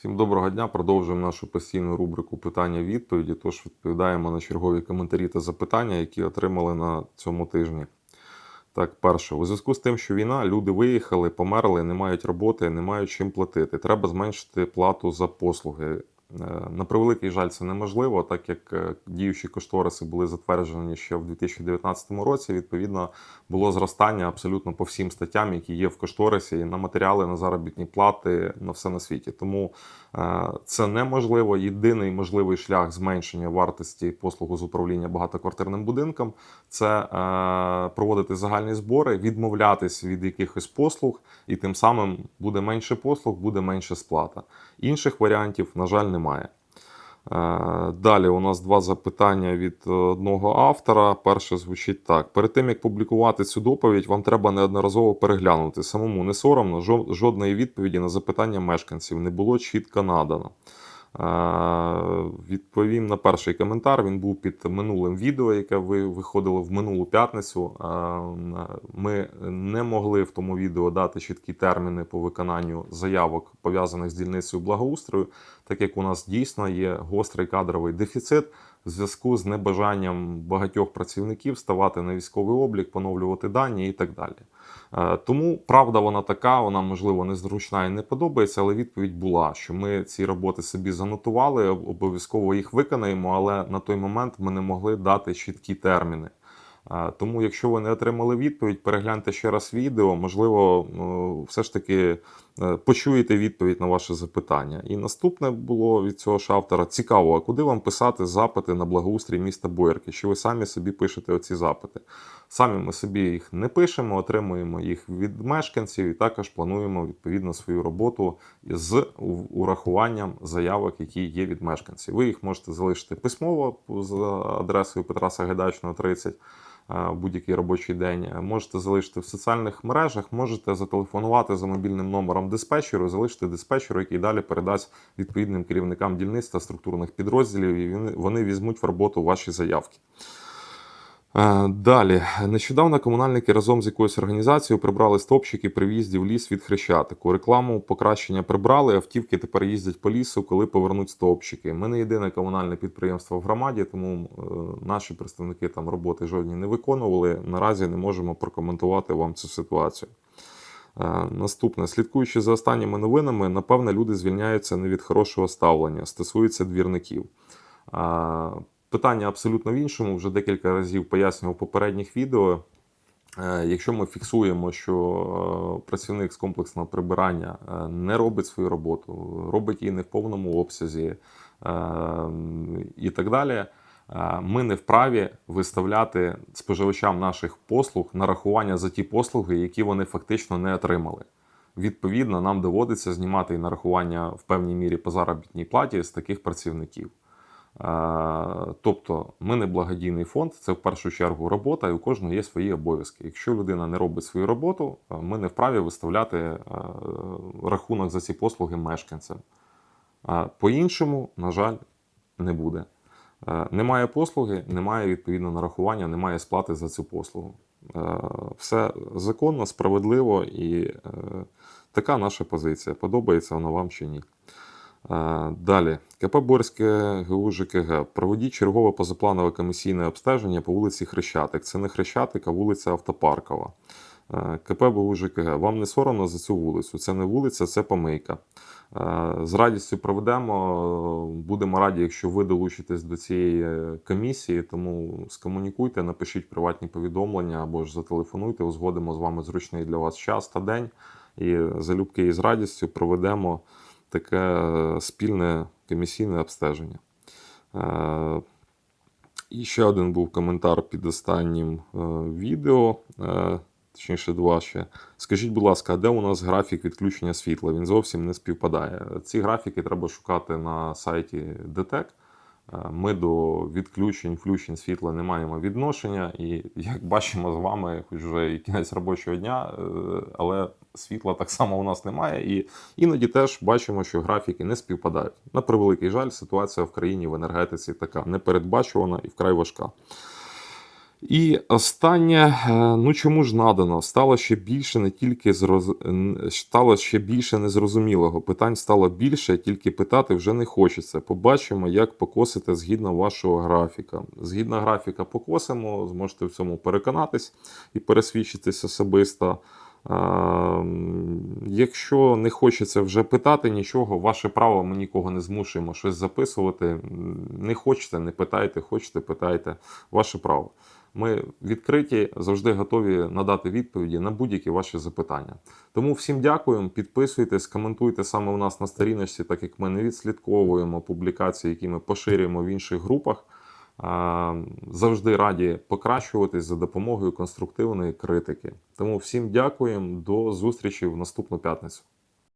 Всім доброго дня. Продовжуємо нашу постійну рубрику питання-відповіді. Тож відповідаємо на чергові коментарі та запитання, які отримали на цьому тижні. Так, перше, у зв'язку з тим, що війна, люди виїхали, померли, не мають роботи, не мають чим платити. Треба зменшити плату за послуги. Е, На превеликий жаль, це неможливо, так як е, діючі кошториси були затверджені ще в 2019 році. Відповідно, було зростання абсолютно по всім статтям, які є в кошторисі, і на матеріали, на заробітні плати, на все на світі. Тому е, це неможливо. Єдиний можливий шлях зменшення вартості послугу з управління багатоквартирним будинком це проводити загальні збори, відмовлятись від якихось послуг, і тим самим буде менше послуг, буде менше сплата. Інших варіантів, на жаль, немає. Е, Далі у нас два запитання від одного автора. Перше звучить так: перед тим як публікувати цю доповідь, вам треба неодноразово переглянути. Самому не соромно, жодної відповіді на запитання мешканців не було чітко надано. Відповім на перший коментар. Він був під минулим відео, яке ви виходило в минулу п'ятницю. Ми не могли в тому відео дати чіткі терміни по виконанню заявок пов'язаних з дільницею благоустрою, так як у нас дійсно є гострий кадровий дефіцит в зв'язку з небажанням багатьох працівників ставати на військовий облік, поновлювати дані і так далі. Е, Тому правда вона така, вона можливо незручна і не подобається, але відповідь була, що ми ці роботи собі занотували, обов'язково їх виконаємо, але на той момент ми не могли дати чіткі терміни. Е, Тому, якщо ви не отримали відповідь, перегляньте ще раз відео. Можливо, все ж таки почуєте відповідь на ваше запитання. І наступне було від цього ж автора: цікаво, а куди вам писати запити на благоустрій міста Боярки? Чи ви самі собі пишете оці запити? Самі ми собі їх не пишемо, отримуємо їх від мешканців і також плануємо відповідно свою роботу з урахуванням заявок, які є від мешканців. Ви їх можете залишити письмово за адресою Петра Сагайдачного 30 е, будь-який робочий день. Можете залишити в соціальних мережах, можете зателефонувати за мобільним номером диспетчеру, залишити диспетчеру, який далі передасть відповідним керівникам дільниць та структурних підрозділів, і вони візьмуть в роботу ваші заявки. Е, Далі, нещодавно комунальники разом з якоюсь організацією прибрали стовпчики при в'їзді в ліс від Хрещатику. Рекламу покращення прибрали, автівки тепер їздять по лісу, коли повернуть стовпчики. Ми не єдине комунальне підприємство в громаді, тому е, наші представники там роботи жодні не виконували. Наразі не можемо прокоментувати вам цю ситуацію. Е, Наступне, слідкуючи за останніми новинами, напевне, люди звільняються не від хорошого ставлення, стосується двірників. Питання абсолютно в іншому. Вже декілька разів пояснював попередніх відео. Е, Якщо ми фіксуємо, що е, працівник з комплексного прибирання е, не робить свою роботу, робить її не в повному обсязі і так далі, ми не вправі виставляти споживачам наших послуг нарахування за ті послуги, які вони фактично не отримали. Відповідно, нам доводиться знімати і нарахування в певній мірі по заробітній платі з таких працівників. Тобто, ми не благодійний фонд, це в першу чергу робота, і у кожного є свої обов'язки. Якщо людина не робить свою роботу, е, ми не вправі виставляти е, рахунок за ці послуги мешканцям. По-іншому, на жаль, не буде. Е, Немає послуги, немає відповідно нарахування, немає сплати за цю послугу. Все законно, справедливо і така наша позиція. Подобається вона вам чи ні. Далі. КП Борське ГУ ЖКГ. Проведіть чергове позапланове комісійне обстеження по вулиці Хрещатик. Це не Хрещатик, а вулиця Автопаркова. КП БУ ЖКГ. Вам не соромно за цю вулицю. Це не вулиця, це помийка. З радістю проведемо. Будемо раді, якщо ви долучитесь до цієї е, комісії. Тому скомунікуйте, напишіть приватні повідомлення або ж зателефонуйте, узгодимо з вами зручний для вас час та день. І залюбки і з радістю проведемо таке е, спільне комісійне обстеження. І ще один був коментар під останнім е, відео, точніше, два ще. Скажіть, будь ласка, а де у нас графік відключення світла? Він зовсім не співпадає. Ці графіки треба шукати на сайті ДТЕК. Е, Ми до відключень, включень світла не маємо відношення, і як бачимо з вами, хоч вже і кінець робочого дня, е, але світла так само у нас немає. І іноді теж бачимо, що графіки не співпадають. На превеликий жаль, ситуація в країні в енергетиці така непередбачувана і вкрай важка. І останнє, е, ну чому ж надано? Стало ще більше не тільки зроз... стало ще більше незрозумілого. Питань стало більше, тільки питати вже не хочеться. Побачимо, як покосите згідно вашого графіка. Згідно графіка покосимо, зможете в цьому переконатись і пересвідчитись особисто. Якщо не хочеться вже питати нічого, ваше право, ми нікого не змушуємо щось записувати. Не хочете, не питайте, хочете, питайте. Ваше право. Ми відкриті, завжди готові надати відповіді на будь-які ваші запитання. Тому всім дякуємо, підписуйтесь, коментуйте саме у нас на сторіночці, так як ми не відслідковуємо публікації, які ми поширюємо в інших групах. Завжди раді покращуватись за допомогою конструктивної критики. Тому всім дякуємо, до зустрічі в наступну п'ятницю.